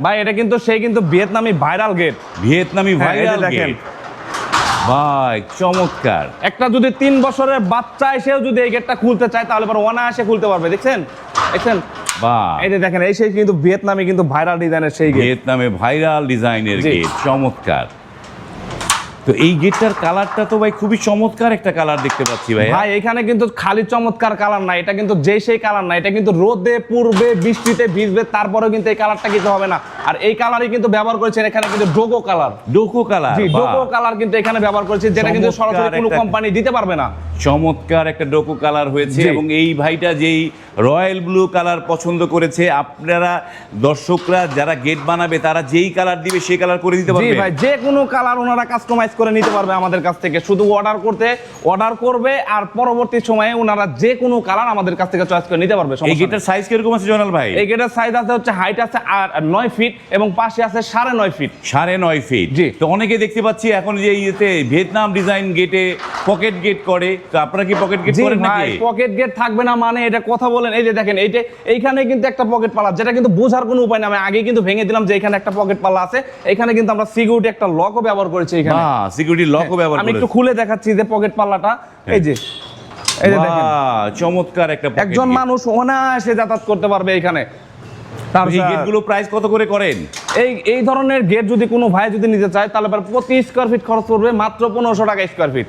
ভাই এটা কিন্তু সেই কিন্তু ভিয়েতনামি ভাইরাল গেট ভিয়েতনামি হ্যাঁ, ভাইরাল দেখেন। গেট ভাই চমৎকার। একটা যদি তিন বছরের বাচ্চা এসেও যদি এই গেটটা খুলতে চায় তাহলে পরে অনায়াসে খুলতে পারবে দেখছেন? দেখছেন? বাহ। এই যে দেখেন এই সেই কিন্তু ভিয়েতনামি কিন্তু ভাইরাল ডিজাইনের সেই গেট ভিয়েতনামে ভাইরাল ডিজাইনের। গেট চমৎকার। তো এই গেটটার কালারটা তো ভাই খুবই চমৎকার একটা কালার দেখতে পাচ্ছি ভাই ভাই এখানে কিন্তু খালি চমৎকার কালার না এটা কিন্তু যে সেই কালার না এটা কিন্তু রোদে পূর্বে বৃষ্টিতে ভিজবে তারপরেও কিন্তু এই কালারটা কিন্তু হবে না। আর এই কালারই কিন্তু ব্যবহার করেছেন এখানে কিন্তু ডোগো কালার। ডোকো কালার জি। ডোগো কালার কিন্তু এখানে ব্যবহার করেছে যেটা কিন্তু সরাসরি কোনো কোম্পানি দিতে পারবে না। চমৎকার একটা ডোকো কালার হয়েছে এবং এই ভাইটা যেই রয়্যাল ব্লু কালার পছন্দ করেছে আপনারা দর্শকরা যারা গেট বানাবে তারা যেই কালার দিবে সেই কালার করে দিতে পারবে। ভাই যে কোনো কালার ওনারা কাস্টমাইজ করে নিতে পারবে আমাদের কাছ থেকে। শুধু অর্ডার করতে অর্ডার করবে আর পরবর্তী সময়ে ওনারা যে কোনো কালার আমাদের কাছ থেকে চয়েস করে নিতে পারবে এই গেটের সাইজ কীরকম আছে জনাল ভাই? এই গেটের সাইজ আছে হচ্ছে হাইট আছে আর নয় ফিট এবং পাশে আছে সাড়ে নয় ফিট সাড়ে নয় ফিট জি। তো অনেকে দেখতে পাচ্ছি এখন যে ইয়েতে ভিয়েতনাম ডিজাইন গেটে পকেট গেট করে। তো আপনারা কি পকেট গেট করেন নাকি? পকেট গেট থাকবে না মানে এটা কথা বলেন। এই যে দেখেন এইটা এইখানে কিন্তু একটা পকেট পাল্লা যেটা কিন্তু বোঝার কোনো উপায় না। আমি আগে কিন্তু ভেঙে দিলাম যে এখানে একটা পকেট পাল্লা আছে। এখানে কিন্তু আমরা সিকিউরিটি একটা লকও ব্যবহার করেছি এখানে। হ্যাঁ সিকিউরিটি লকও ব্যবহার আমি একটু খুলে দেখাচ্ছি যে পকেট পাল্লাটা। এই যে এই যে দেখেন। চমৎকার একটা একজন মানুষ অনায়াসে যাতায়াত করতে পারবে এখানে। তার এই গেটগুলো প্রাইস কত করে করেন? এই এই ধরনের গেট যদি কোনো ভাই যদি নিতে চায় তাহলে পরে প্রতি স্কোয়ার ফিট খরচ করবে মাত্র পনেরোশো টাকা স্কোয়ার ফিট